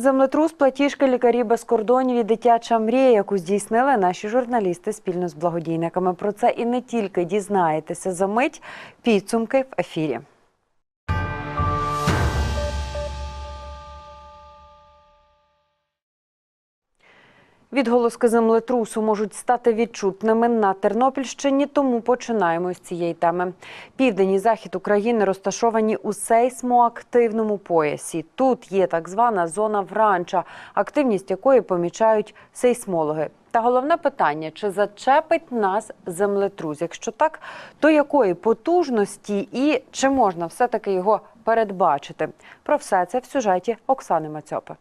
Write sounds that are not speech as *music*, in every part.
Землетрус, платіжки, лікарі без кордонів і дитяча мрія, яку здійснили наші журналісти спільно з благодійниками. Про це і не тільки дізнаєтеся за мить. Підсумки в ефірі. Відголоски землетрусу можуть стати відчутними на Тернопільщині, тому починаємо з цієї теми. Південь і захід України розташовані у сейсмоактивному поясі. Тут є так звана зона вранча, активність якої помічають сейсмологи. Та головне питання: чи зачепить нас землетрус? Якщо так, то якої потужності і чи можна все-таки його передбачити? Про все це в сюжеті Оксани Мацьопи.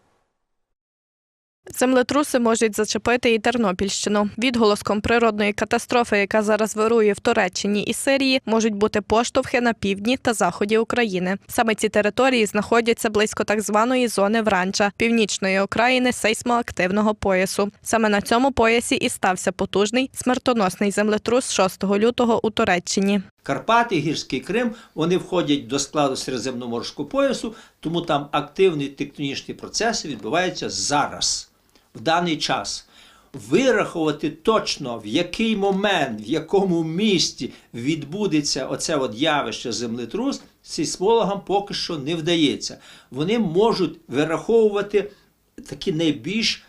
Землетруси можуть зачепити і Тернопільщину. Відголоском природної катастрофи, яка зараз вирує в Туреччині і Сирії, можуть бути поштовхи на півдні та заході України. Саме ці території знаходяться близько так званої зони Вранча, північної окраїни сейсмоактивного поясу. Саме на цьому поясі і стався потужний смертоносний землетрус 6 лютого у Туреччині. Карпати, Гірський Крим, вони входять до складу Середземноморського поясу, тому там активні тектонічні процеси відбуваються зараз, в даний час. Вирахувати точно, в який момент, в якому місті відбудеться оце от явище землетрус, сейсмологам поки що не вдається. Вони можуть вираховувати такі найбільш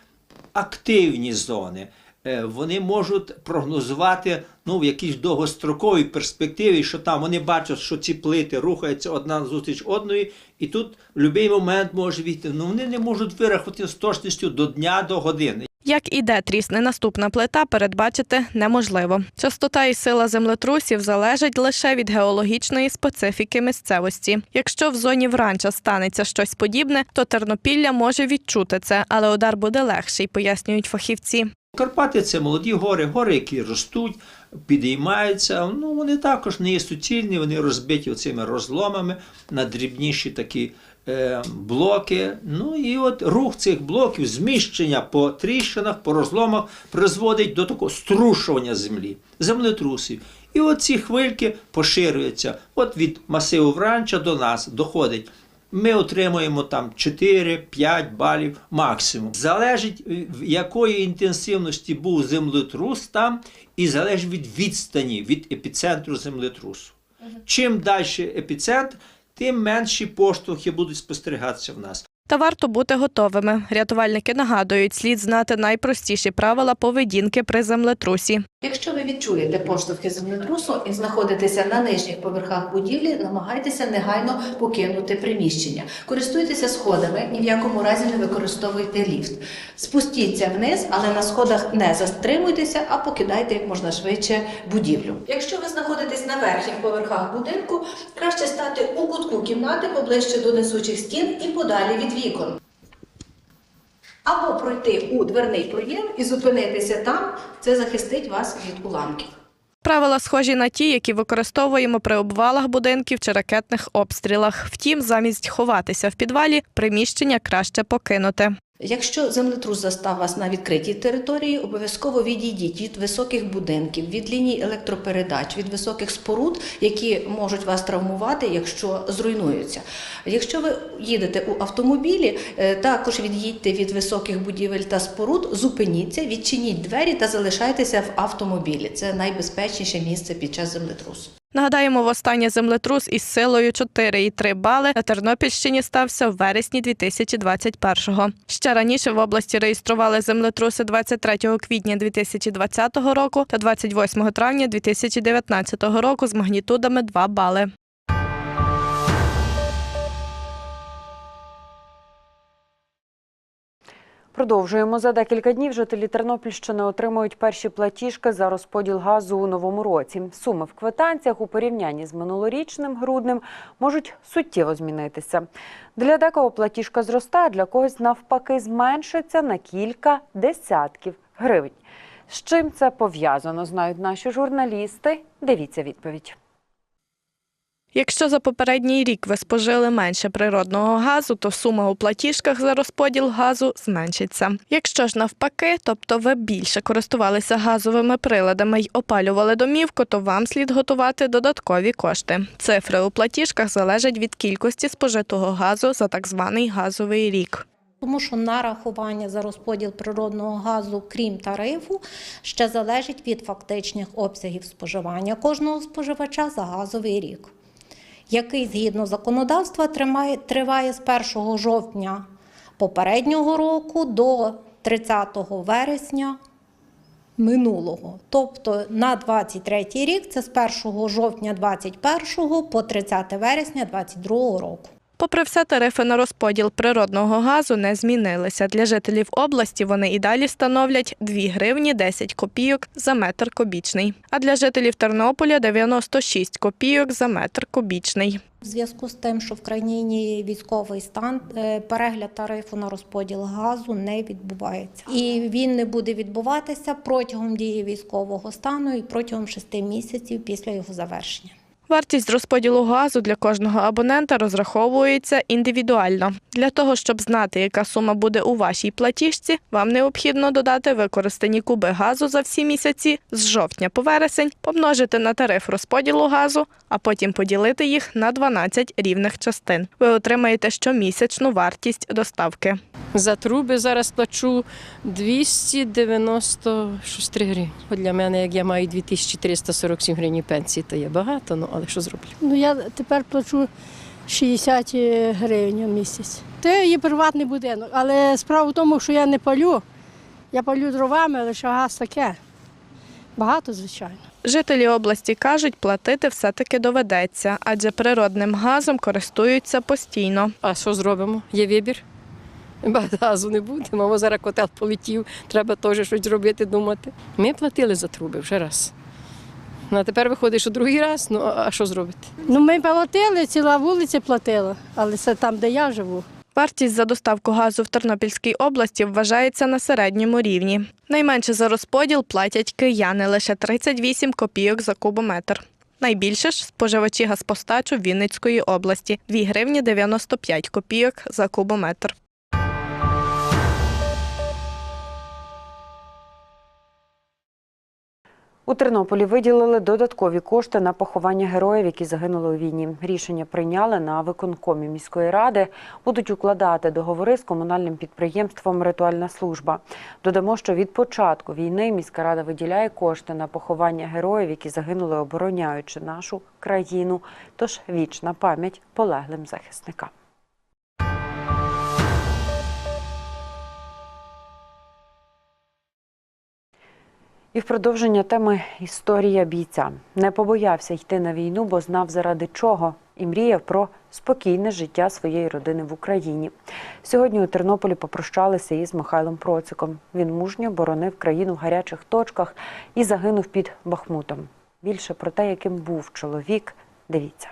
активні зони. Е, Вони можуть прогнозувати ну, в якійсь довгостроковій перспективі, що там вони бачать, що ці плити рухаються одна зустріч одної, і тут в будь-який момент може війти. Ну вони не можуть вирахувати з точністю до дня, до години. Як і де трісне наступна плита, передбачити неможливо. Частота і сила землетрусів залежать лише від геологічної специфіки місцевості. Якщо в зоні вранча станеться щось подібне, то Тернопілля може відчути це, але удар буде легший, пояснюють фахівці. Карпати це молоді гори, гори, які ростуть, підіймаються. Ну, вони також не є суцільні, вони розбиті оцими розломами на дрібніші такі е, блоки. Ну і от рух цих блоків, зміщення по тріщинах, по розломах призводить до такого струшування землі, землетрусів. І от ці хвильки поширюються. От від масиву Вранча до нас доходить. Ми отримуємо там 4-5 балів максимум. Залежить, в якої інтенсивності був землетрус там, і залежить від відстані від епіцентру землетрусу. Чим далі епіцентр, тим менші поштовхи будуть спостерігатися в нас. Та варто бути готовими. Рятувальники нагадують, слід знати найпростіші правила поведінки при землетрусі. Якщо ви відчуєте поштовхи землетрусу і знаходитеся на нижніх поверхах будівлі, намагайтеся негайно покинути приміщення. Користуйтеся сходами, ні в якому разі не використовуйте ліфт. Спустіться вниз, але на сходах не затримуйтеся, а покидайте як можна швидше будівлю. Якщо ви знаходитесь на верхніх поверхах будинку, краще стати у кутку кімнати поближче до несучих стін і подалі від вікон. Або пройти у дверний проєм і зупинитися там, це захистить вас від уламків. Правила схожі на ті, які використовуємо при обвалах будинків чи ракетних обстрілах. Втім, замість ховатися в підвалі, приміщення краще покинути. Якщо землетрус застав вас на відкритій території, обов'язково відійдіть від високих будинків, від ліній електропередач, від високих споруд, які можуть вас травмувати, якщо зруйнуються. Якщо ви їдете у автомобілі, е, також від'їдьте від високих будівель та споруд, зупиніться, відчиніть двері та залишайтеся в автомобілі. Це найбезпечніше місце під час землетрусу. Нагадаємо, востаннє землетрус із силою 4,3 бали на Тернопільщині стався в вересні 2021-го. Ще раніше в області реєстрували землетруси 23 квітня 2020 року та 28 травня 2019 року з магнітудами 2 бали. Продовжуємо за декілька днів. Жителі Тернопільщини отримують перші платіжки за розподіл газу у новому році. Суми в квитанціях у порівнянні з минулорічним груднем можуть суттєво змінитися. Для декого платіжка зростає, для когось навпаки зменшиться на кілька десятків гривень. З чим це пов'язано, знають наші журналісти. Дивіться відповідь. Якщо за попередній рік ви спожили менше природного газу, то сума у платіжках за розподіл газу зменшиться. Якщо ж навпаки, тобто ви більше користувалися газовими приладами й опалювали домівку, то вам слід готувати додаткові кошти. Цифри у платіжках залежать від кількості спожитого газу за так званий газовий рік. Тому що нарахування за розподіл природного газу, крім тарифу, ще залежить від фактичних обсягів споживання кожного споживача за газовий рік, який згідно законодавства триває з 1 жовтня попереднього року до 30 вересня минулого. Тобто на 23 рік це з 1 жовтня 21 по 30 вересня 22 року. Попри все, тарифи на розподіл природного газу не змінилися. Для жителів області вони і далі становлять 2 гривні 10 копійок за метр кубічний. А для жителів Тернополя 96 копійок за метр кубічний. В зв'язку з тим, що в країні військовий стан, е, перегляд тарифу на розподіл газу не відбувається. І він не буде відбуватися протягом дії військового стану і протягом шести місяців після його завершення. Вартість розподілу газу для кожного абонента розраховується індивідуально. Для того, щоб знати, яка сума буде у вашій платіжці, вам необхідно додати використані куби газу за всі місяці з жовтня по вересень, помножити на тариф розподілу газу, а потім поділити їх на 12 рівних частин. Ви отримаєте щомісячну вартість доставки. За труби зараз плачу 296 гривень. Для мене, як я маю 2347 гривень пенсії, то є багато, ну але що зроблю? Ну я тепер плачу 60 гривень в місяць. Це є приватний будинок, але справа в тому, що я не палю. Я палю дровами, лише газ таке. Багато, звичайно. Жителі області кажуть, платити все-таки доведеться, адже природним газом користуються постійно. А що зробимо? Є вибір? Багато газу не буде, мама зараз котел полетів, треба теж щось робити, думати. Ми платили за труби вже раз. Ну, а тепер виходить, що другий раз, ну а а що зробити? Ну ми платили, ціла вулиця платила, але це там, де я живу. Вартість за доставку газу в Тернопільській області вважається на середньому рівні. Найменше за розподіл платять кияни лише 38 копійок за кубометр. Найбільше ж споживачі газпостачу Вінницької області 2 гривні 95 копійок за кубометр. У Тернополі виділили додаткові кошти на поховання героїв, які загинули у війні. Рішення прийняли на виконкомі міської ради. Будуть укладати договори з комунальним підприємством Ритуальна служба. Додамо, що від початку війни міська рада виділяє кошти на поховання героїв, які загинули, обороняючи нашу країну. Тож вічна пам'ять полеглим захисникам. І в продовження теми історія бійця не побоявся йти на війну, бо знав заради чого і мріяв про спокійне життя своєї родини в Україні. Сьогодні у Тернополі попрощалися із Михайлом Проциком. Він мужньо боронив країну в гарячих точках і загинув під Бахмутом. Більше про те, яким був чоловік, дивіться.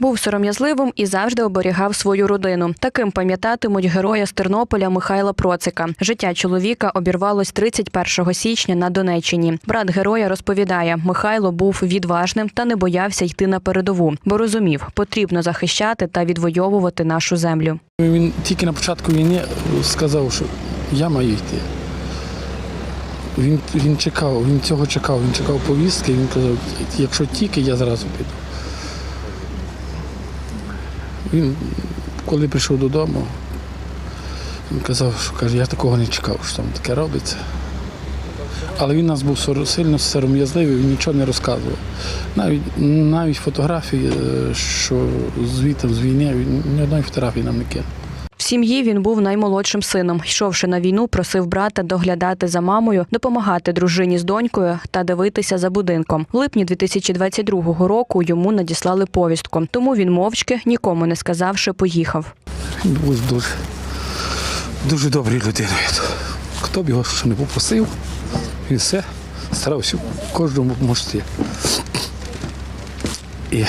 Був сором'язливим і завжди оберігав свою родину. Таким пам'ятатимуть героя з Тернополя Михайла Процика. Життя чоловіка обірвалось 31 січня на Донеччині. Брат героя розповідає, Михайло був відважним та не боявся йти на передову, бо розумів, потрібно захищати та відвоювати нашу землю. Він тільки на початку війни сказав, що я маю йти. Він, він чекав, він цього чекав, він чекав повістки, він казав, якщо тільки, я зразу піду. Він, коли прийшов додому, він казав, що каже, я такого не чекав, що там таке робиться. Але він у нас був сильно сором'язливий, він нічого не розказував. Навіть, навіть фотографії, е, що звітом з війни, він ні одної фотографії нам не кинув. Сім'ї він був наймолодшим сином. Йшовши на війну, просив брата доглядати за мамою, допомагати дружині з донькою та дивитися за будинком. В липні 2022 року йому надіслали повістку, тому він мовчки, нікому не сказавши, поїхав. Він був дуже, дуже доброю людиною. Хто б його що не попросив, він все старався кожному допомогти. І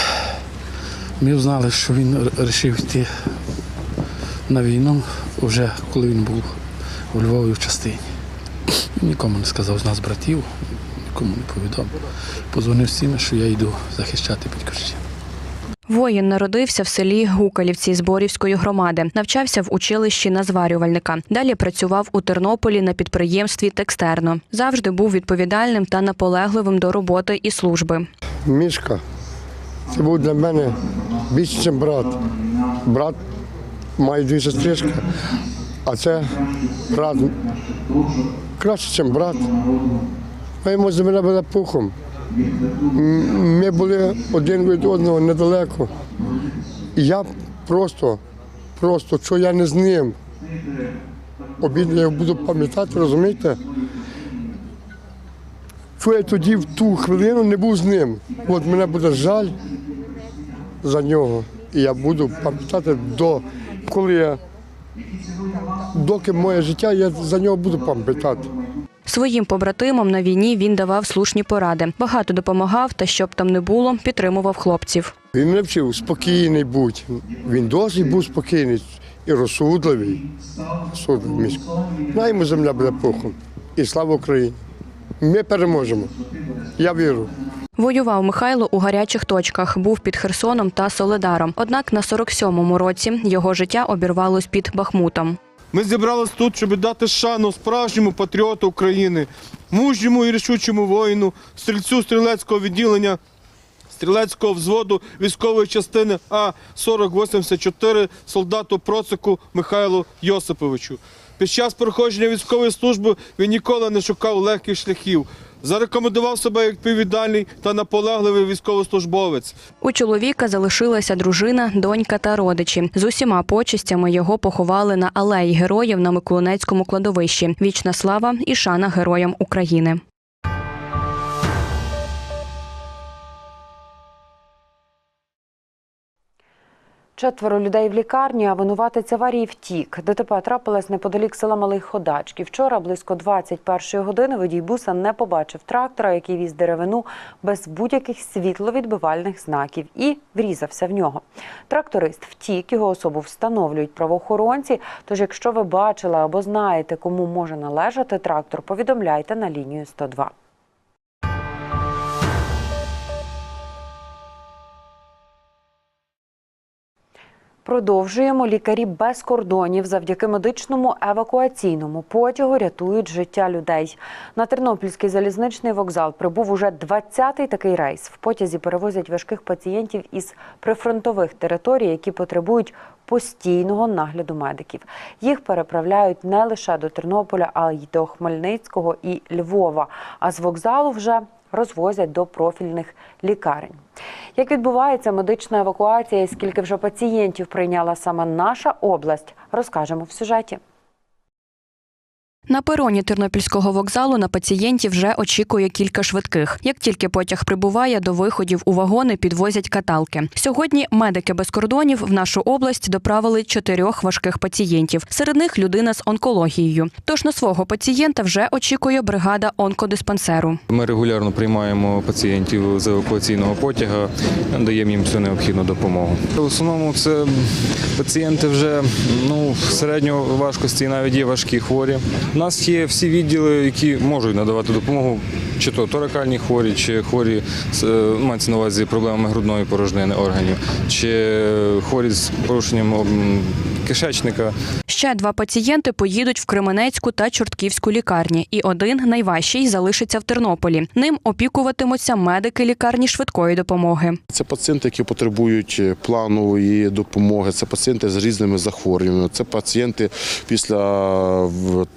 ми знали, що він вирішив йти на війну вже коли він був у Львові в частині. Він нікому не сказав з нас братів, нікому не повідомив. Позвонив всім, що я йду захищати Підкорщину. Воїн народився в селі Гукалівці Зборівської громади, навчався в училищі на зварювальника. Далі працював у Тернополі на підприємстві Текстерно. Завжди був відповідальним та наполегливим до роботи і служби. Мішка, це був для мене більше, ніж брат. Брат має дві сестрички, а це брат краще, ніж брат. Ми йому земля була пухом. Ми були один від одного недалеко. Я просто, просто, що я не з ним. Обідно я буду пам'ятати, розумієте? що я тоді в ту хвилину не був з ним. От мене буде жаль за нього. І я буду пам'ятати до коли я доки моє життя, я за нього буду пам'ятати. Своїм побратимам на війні він давав слушні поради. Багато допомагав та щоб там не було, підтримував хлопців. Він мене вчив спокійний бути. Він досить був спокійний і розсудливий. Розсудливий. На йому земля буде пухом. І слава Україні. Ми переможемо. Я вірю. Воював Михайло у гарячих точках, був під Херсоном та Соледаром. Однак на 47-му році його життя обірвалось під Бахмутом. Ми зібрались тут, щоб дати шану справжньому патріоту України, мужньому і рішучому воїну, стрільцю стрілецького відділення, стрілецького взводу військової частини А 4084 солдату Процику Михайлу Йосиповичу. Під час проходження військової служби він ніколи не шукав легких шляхів. Зарекомендував себе як відповідальний та наполегливий військовослужбовець. У чоловіка залишилася дружина, донька та родичі. З усіма почестями його поховали на алеї героїв на Миколинецькому кладовищі. Вічна слава і шана героям України. Четверо людей в лікарні, а винуватець аварії втік. ДТП трапилось неподалік села Малий Ходачки. Вчора близько 21-ї години водій буса не побачив трактора, який віз деревину без будь-яких світловідбивальних знаків і врізався в нього. Тракторист втік, його особу встановлюють правоохоронці. Тож, якщо ви бачили або знаєте, кому може належати трактор, повідомляйте на лінію 102. Продовжуємо. Лікарі без кордонів завдяки медичному евакуаційному потягу рятують життя людей. На Тернопільський залізничний вокзал прибув уже 20-й такий рейс. В потязі перевозять важких пацієнтів із прифронтових територій, які потребують постійного нагляду медиків. Їх переправляють не лише до Тернополя, а й до Хмельницького і Львова. А з вокзалу вже розвозять до профільних лікарень. Як відбувається медична евакуація і скільки вже пацієнтів прийняла саме наша область, розкажемо в сюжеті. На пероні Тернопільського вокзалу на пацієнтів вже очікує кілька швидких. Як тільки потяг прибуває, до виходів у вагони підвозять каталки. Сьогодні медики без кордонів в нашу область доправили чотирьох важких пацієнтів. Серед них людина з онкологією. Тож на свого пацієнта вже очікує бригада онкодиспансеру. Ми регулярно приймаємо пацієнтів з евакуаційного потяга, даємо їм всю необхідну допомогу. В основному це пацієнти вже ну, середньої важкості, і навіть є важкі хворі. У нас є всі відділи, які можуть надавати допомогу, чи то торакальні хворі, чи хворі е, мається на увазі проблемами грудної порожнини органів, чи хворі з порушенням кишечника. Ще два пацієнти поїдуть в Кременецьку та Чортківську лікарні, і один найважчий залишиться в Тернополі. Ним опікуватимуться медики лікарні швидкої допомоги. Це пацієнти, які потребують планової допомоги. Це пацієнти з різними захворюваннями. Це пацієнти після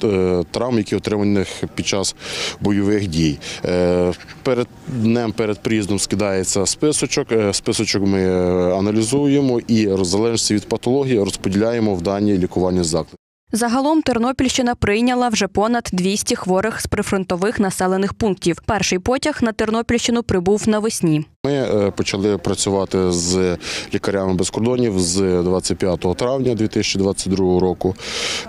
е, травм, які отримані під час бойових дій. Е, Перед днем перед приїздом скидається списочок. Е, Списочок ми е, аналізуємо і в залежності від патології розподіляємо в дані лікувальні заклади. Загалом Тернопільщина прийняла вже понад 200 хворих з прифронтових населених пунктів. Перший потяг на Тернопільщину прибув навесні. Ми е, почали працювати з лікарями без кордонів з 25 травня 2022 року.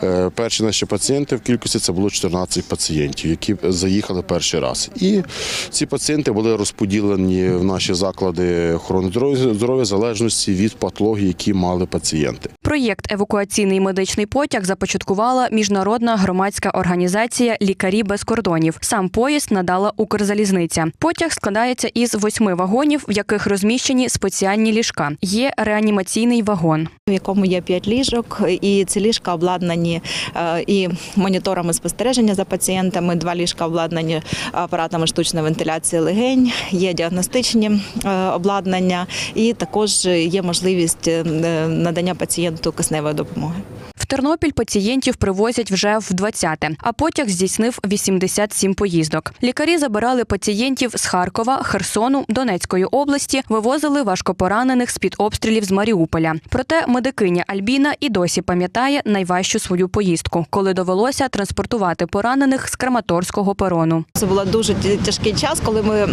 Е, Перші наші пацієнти в кількості це було 14 пацієнтів, які заїхали перший раз. І ці пацієнти були розподілені в наші заклади охорони здоров'я в залежності від патології, які мали пацієнти. Проєкт Евакуаційний медичний потяг започаткувала міжнародна громадська організація Лікарі без кордонів. Сам поїзд надала Укрзалізниця. Потяг складається із восьми вагонів, в яких розміщені спеціальні ліжка. Є реанімаційний вагон. в якому є п'ять ліжок, і ці ліжка обладнані е, і моніторами спостереження за пацієнтами. Два ліжка обладнані апаратами штучної вентиляції легень, є діагностичні е, обладнання, і також є можливість е, надання пацієнту кисневої допомоги. В Тернопіль пацієнтів привозять вже в 20-те, а потяг здійснив 87 поїздок. Лікарі забирали пацієнтів з Харкова, Херсону, Донецької області, вивозили важкопоранених з-під обстрілів з Маріуполя. Проте медикиня Альбіна і досі пам'ятає найважчу свою поїздку, коли довелося транспортувати поранених з Краматорського перону. Це був дуже тяжкий час, коли ми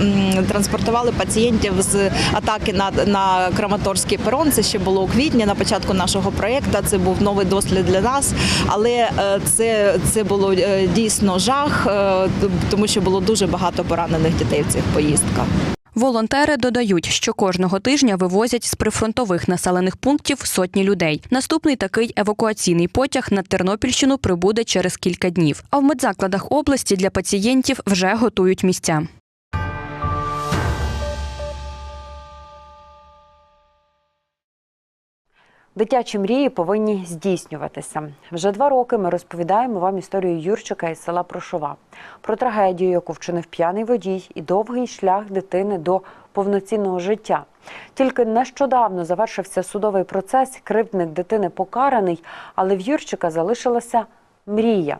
транспортували пацієнтів з атаки на, на Краматорський перон. Це ще було у квітні на початку нашого проєкту. Це був новий досвід для нас, але е, це, це було е, дійсно жах, е, тому що було дуже багато поранених дітей в цих поїздках. Волонтери додають, що кожного тижня вивозять з прифронтових населених пунктів сотні людей. Наступний такий евакуаційний потяг на Тернопільщину прибуде через кілька днів. А в медзакладах області для пацієнтів вже готують місця. Дитячі мрії повинні здійснюватися. Вже два роки ми розповідаємо вам історію Юрчика із села Прошова про трагедію, яку вчинив п'яний водій, і довгий шлях дитини до повноцінного життя. Тільки нещодавно завершився судовий процес. Кривдник дитини покараний, але в Юрчика залишилася мрія.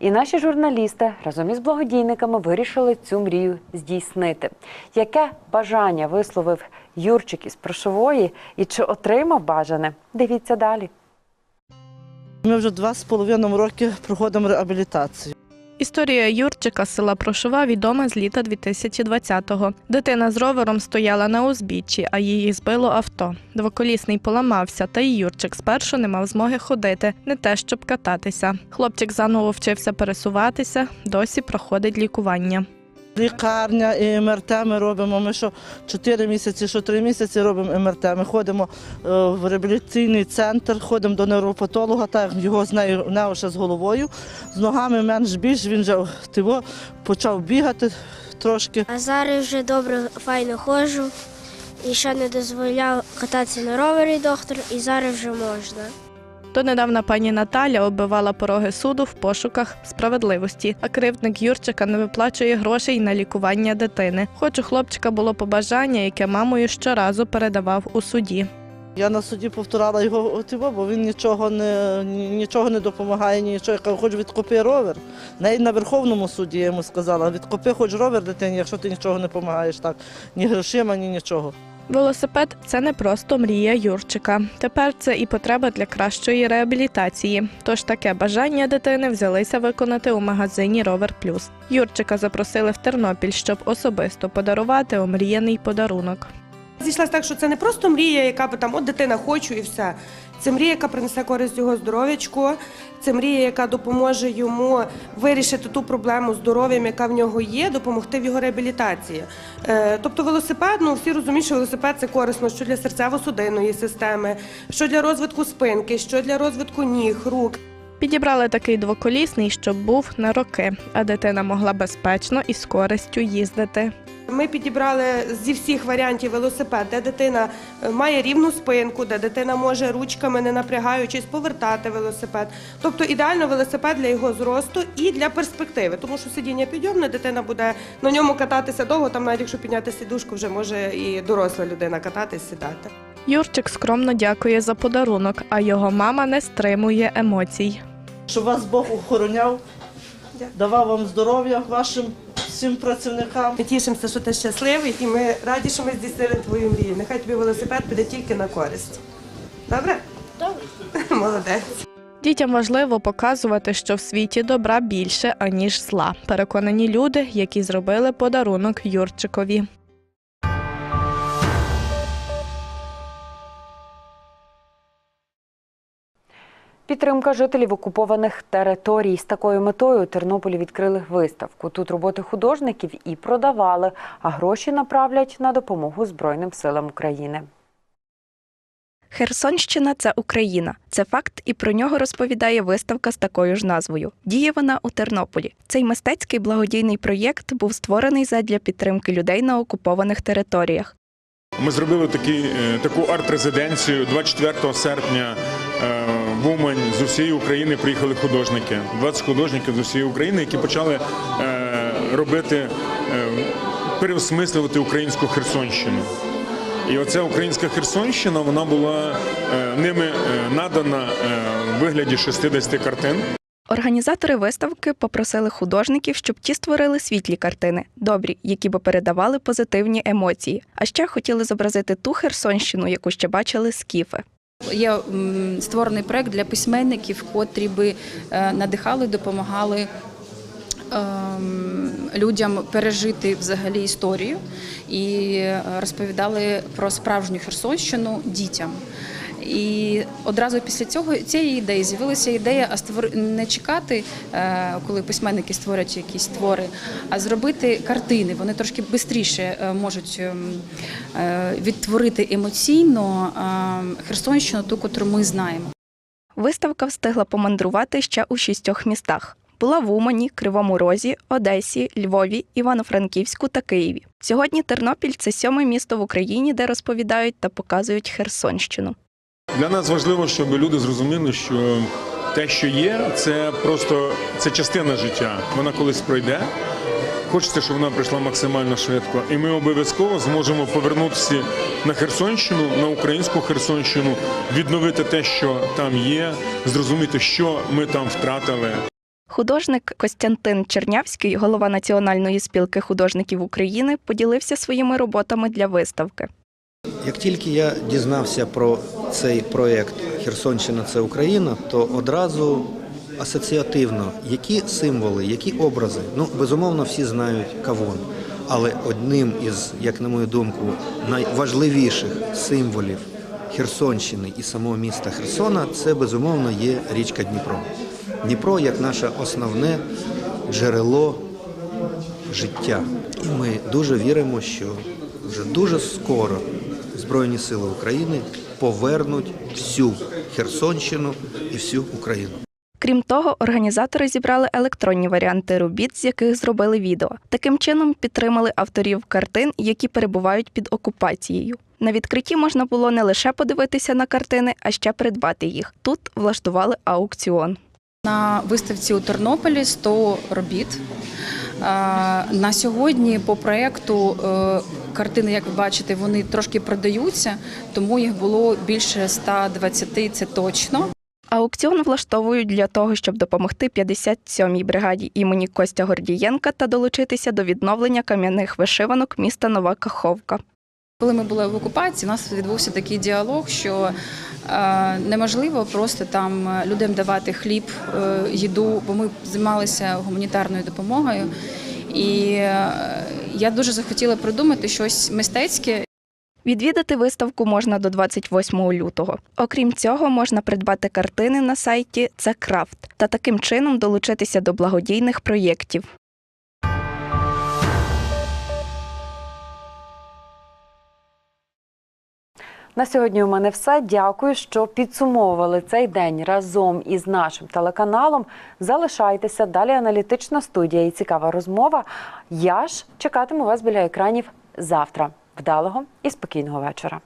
І наші журналісти разом із благодійниками вирішили цю мрію здійснити. Яке бажання висловив Юрчик із Прошової і чи отримав бажане? Дивіться далі. Ми вже два з половиною роки проходимо реабілітацію. Історія Юрчика з села Прошова відома з літа 2020-го. Дитина з ровером стояла на узбіччі, а її збило авто. Двоколісний поламався, та й Юрчик спершу не мав змоги ходити, не те, щоб кататися. Хлопчик заново вчився пересуватися, досі проходить лікування. Лікарня і МРТ ми робимо. Ми що 4 місяці, що 3 місяці робимо МРТ. Ми ходимо е, в реабілітаційний центр, ходимо до невропатолога, так його з нею не ще з головою. З ногами менш більш він вже тиво, почав бігати трошки. А зараз вже добре, файно ходжу. І ще не дозволяв кататися на ровері доктор, і зараз вже можна. Донедавна пані Наталя оббивала пороги суду в пошуках справедливості, а кривдник Юрчика не виплачує грошей на лікування дитини. Хоч у хлопчика було побажання, яке мамою щоразу передавав у суді. Я на суді повторяла його бо він нічого не, нічого не допомагає, нічого. Я кажу, хоч відкупи ровер. Навіть на Верховному суді я йому сказала, відкупи хоч ровер дитині, якщо ти нічого не допомагаєш так, ні грошима, ні нічого. Велосипед це не просто мрія Юрчика. Тепер це і потреба для кращої реабілітації. Тож таке бажання дитини взялися виконати у магазині Ровер Плюс. Юрчика запросили в Тернопіль, щоб особисто подарувати омріяний подарунок. Зійшлася так, що це не просто мрія, яка би там от дитина хочу і все. Це мрія, яка принесе користь його здоров'ячку. Це мрія, яка допоможе йому вирішити ту проблему здоров'ям, яка в нього є, допомогти в його реабілітації. Е, тобто велосипед, ну всі розуміють, що велосипед це корисно, що для серцево-судинної системи, що для розвитку спинки, що для розвитку ніг, рук. Підібрали такий двоколісний, щоб був на роки, а дитина могла безпечно і з користю їздити. Ми підібрали зі всіх варіантів велосипед, де дитина е, має рівну спинку, де дитина може ручками, не напрягаючись, повертати велосипед. Тобто ідеально велосипед для його зросту і для перспективи, тому що сидіння підйомне, дитина буде на ньому кататися довго. Там, навіть якщо підняти сідушку, вже може і доросла людина кататись, сідати. Юрчик скромно дякує за подарунок, а його мама не стримує емоцій. Щоб вас Бог охороняв, давав вам здоров'я вашим всім працівникам. Ми тішимося, що ти щасливий, і ми раді, що ми здійснили твою мрію. Нехай тобі велосипед піде тільки на користь. Добре? Добре. *laughs* Молодець. Дітям важливо показувати, що в світі добра більше, аніж зла. Переконані люди, які зробили подарунок Юрчикові. Підтримка жителів окупованих територій з такою метою у Тернополі відкрили виставку. Тут роботи художників і продавали, а гроші направлять на допомогу Збройним силам України. Херсонщина це Україна. Це факт, і про нього розповідає виставка з такою ж назвою. Діє вона у Тернополі. Цей мистецький благодійний проєкт був створений задля підтримки людей на окупованих територіях. Ми зробили такий, е, таку арт-резиденцію 24 серпня. В з усієї України приїхали художники. 20 художників з усієї України, які почали е, робити, е, переосмислювати українську Херсонщину. І оця українська Херсонщина вона була е, ними надана в вигляді 60 картин. Організатори виставки попросили художників, щоб ті створили світлі картини, добрі, які би передавали позитивні емоції. А ще хотіли зобразити ту Херсонщину, яку ще бачили скіфи. Є створений проект для письменників, котрі би е, надихали, допомагали ем, людям пережити взагалі історію і е, розповідали про справжню Херсонщину дітям. І одразу після цього цієї ідеї з'явилася ідея а створ... не чекати, е, коли письменники створять якісь твори, а зробити картини. Вони трошки швидше можуть ем, е, відтворити емоційно ем, Херсонщину, ту, котру ми знаємо. Виставка встигла помандрувати ще у шістьох містах. Була в Умані, Кривому Розі, Одесі, Львові, Івано-Франківську та Києві. Сьогодні Тернопіль це сьоме місто в Україні, де розповідають та показують Херсонщину. Для нас важливо, щоб люди зрозуміли, що те, що є, це просто це частина життя. Вона колись пройде. Хочеться, щоб вона прийшла максимально швидко. І ми обов'язково зможемо повернутися на Херсонщину, на українську Херсонщину, відновити те, що там є, зрозуміти, що ми там втратили. Художник Костянтин Чернявський, голова Національної спілки художників України, поділився своїми роботами для виставки. Як тільки я дізнався про цей проєкт Херсонщина це Україна, то одразу асоціативно, які символи, які образи. Ну, безумовно, всі знають кавун. Але одним із, як на мою думку, найважливіших символів Херсонщини і самого міста Херсона це безумовно є річка Дніпро. Дніпро як наше основне джерело життя. І ми дуже віримо, що вже дуже скоро Збройні сили України повернуть всю Херсонщину і всю Україну. Крім того, організатори зібрали електронні варіанти робіт, з яких зробили відео. Таким чином підтримали авторів картин, які перебувають під окупацією. На відкритті можна було не лише подивитися на картини, а ще придбати їх. Тут влаштували аукціон. На виставці у Тернополі 100 робіт. Е, На сьогодні по проєкту е, картини, як ви бачите, вони трошки продаються, тому їх було більше 120, це точно. Аукціон влаштовують для того, щоб допомогти 57-й бригаді імені Костя Гордієнка та долучитися до відновлення кам'яних вишиванок міста Нова Каховка. Коли ми були в окупації, у нас відбувся такий діалог, що е, неможливо просто там е, людям давати хліб, е, їду, бо ми займалися гуманітарною допомогою. І е, я дуже захотіла придумати щось мистецьке. Відвідати виставку можна до 28 лютого. Окрім цього, можна придбати картини на сайті Це Крафт та таким чином долучитися до благодійних проєктів. На сьогодні у мене все. Дякую, що підсумовували цей день разом із нашим телеканалом. Залишайтеся далі. Аналітична студія і цікава розмова. Я ж чекатиму вас біля екранів завтра. Вдалого і спокійного вечора.